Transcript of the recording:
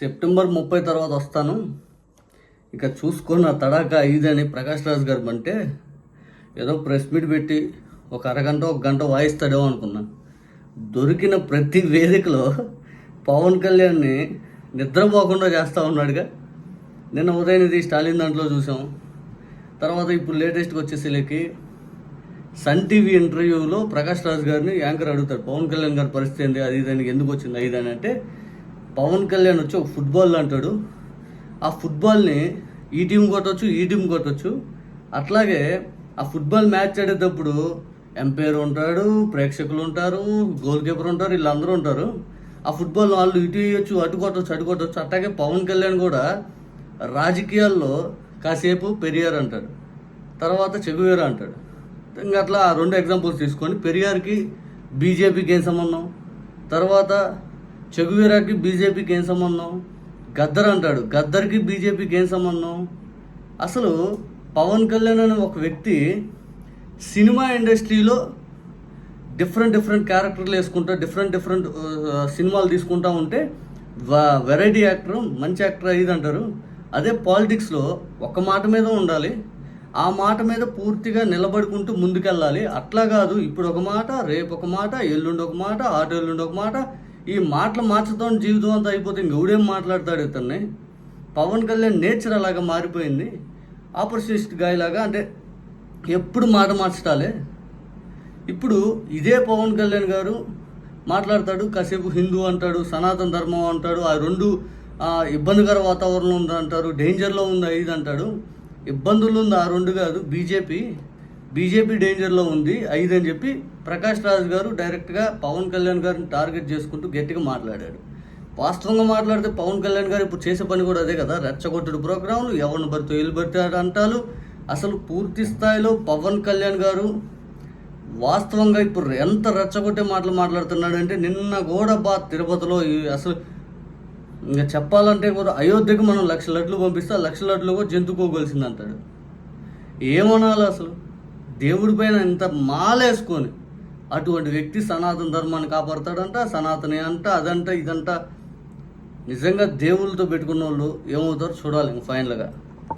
September ముప్పై తర్వాత వస్తాను. ఇక చూసుకున్న తడాక ఇదని ప్రకాష్ రాజ్ గారు అంటే ఏదో ప్రెస్ మీట్ పెట్టి ఒక అరగంట ఒక గంట వాయిస్తాడేమో అనుకున్నాను దొరికిన ప్రతి వేదికలో పవన్ కళ్యాణ్ని నిద్రపోకుండా చేస్తూ ఉన్నాడుగా. నిన్న ఉదయనిది స్టాలిన్ దాంట్లో చూసాం. తర్వాత ఇప్పుడు లేటెస్ట్గా వచ్చేసరికి సన్ టీవీ ఇంటర్వ్యూలో ప్రకాష్ రాజ్ గారిని యాంకర్ అడుగుతాడు. పవన్ కళ్యాణ్ గారి పరిస్థితి ఏంది? అది దానికి ఎందుకు వచ్చింది? అది అని అంటే పవన్ కళ్యాణ్ వచ్చి ఒక ఫుట్బాల్ అంటాడు. ఆ ఫుట్బాల్ని ఈ టీం కొట్టవచ్చు ఈ టీం కొట్టచ్చు. అట్లాగే ఆ ఫుట్బాల్ మ్యాచ్ ఆడేటప్పుడు ఎంపైర్ ఉంటాడు ప్రేక్షకులు ఉంటారు గోల్ కీపర్ ఉంటారు వీళ్ళందరూ ఉంటారు. ఆ ఫుట్బాల్ వాళ్ళు ఇటు ఇవ్వచ్చు అటు కొట్టవచ్చు అటు కొట్టచ్చు. అట్లాగే పవన్ కళ్యాణ్ కూడా రాజకీయాల్లో కాసేపు పెరియార్ అంటాడు. తర్వాత చెగువేర అంటాడు. ఇంకా అట్లా ఆ రెండు ఎగ్జాంపుల్స్ తీసుకొని పెరియార్కి బీజేపీకి ఏం సంబంధం? తర్వాత చెగువీరాకి బీజేపీకి ఏం సంబంధం? గద్దర్ అంటాడు. గద్దర్కి బీజేపీకి ఏం సంబంధం? అసలు పవన్ కళ్యాణ్ అనే ఒక వ్యక్తి సినిమా ఇండస్ట్రీలో డిఫరెంట్ డిఫరెంట్ క్యారెక్టర్లు వేసుకుంటా డిఫరెంట్ డిఫరెంట్ సినిమాలు తీసుకుంటా ఉంటే వెరైటీ యాక్టర్ మంచి యాక్టర్ ఇది అంటారు. అదే పాలిటిక్స్లో ఒక మాట మీద ఉండాలి ఆ మాట మీద పూర్తిగా నిలబడుకుంటూ ముందుకెళ్ళాలి. అట్లా కాదు ఇప్పుడు ఒక మాట రేపు ఒక మాట ఎల్లుండి ఒక మాట ఆటో ఎల్లుండి ఒక మాట ఈ మాటలు మార్చడం జీవితం అంతా అయిపోతే ఇంకెవడేం మాట్లాడతాడు ఇతన్ని? పవన్ కళ్యాణ్ నేచర్ అలాగా మారిపోయింది. ఆపర్చునిస్ట్ గాయలాగా అంటే ఎప్పుడు మాట మార్చటాలే ఇప్పుడు ఇదే పవన్ కళ్యాణ్ గారు మాట్లాడతాడు కాసేపు హిందూ అంటాడు సనాతన ధర్మం అంటాడు ఆ రెండు ఇబ్బందికర వాతావరణం ఉంది అంటారు డేంజర్లో ఉంది ఇది అంటాడు. ఇబ్బందులు ఉంది ఆ రెండు కాదు బీజేపీ. బీజేపీ డేంజర్లో ఉంది ఐదు అని చెప్పి ప్రకాష్ రాజ్ గారు డైరెక్ట్గా పవన్ కళ్యాణ్ గారిని టార్గెట్ చేసుకుంటూ గట్టిగా మాట్లాడాడు. వాస్తవంగా మాట్లాడితే పవన్ కళ్యాణ్ గారు ఇప్పుడు చేసే పని కూడా అదే కదా రెచ్చగొట్టుడు ప్రోగ్రాంలు ఎవరిని పడితే వీళ్ళు పడితే అంటారు అసలు పూర్తి స్థాయిలో పవన్ కళ్యాణ్ గారు వాస్తవంగా ఇప్పుడు ఎంత రెచ్చగొట్టే మాటలు మాట్లాడుతున్నాడంటే నిన్న కూడా బా తిరుపతిలో అసలు ఇంకా చెప్పాలంటే కూడా అయోధ్యకు మనం లక్ష లడ్లు పంపిస్తే ఆ లక్ష లడ్లు కూడా జంతుకోగలిసింది అంటాడు ఏమనాలి అసలు? దేవుడి పైన ఇంత మాలేసుకొని అటువంటి వ్యక్తి సనాతన ధర్మాన్ని కాపాడతాడంట సనాతని అంట అదంట ఇదంట. నిజంగా దేవుళ్ళతో పెట్టుకున్న వాళ్ళు ఏమవుతారో? చూడాలి ఇంక ఫైనల్గా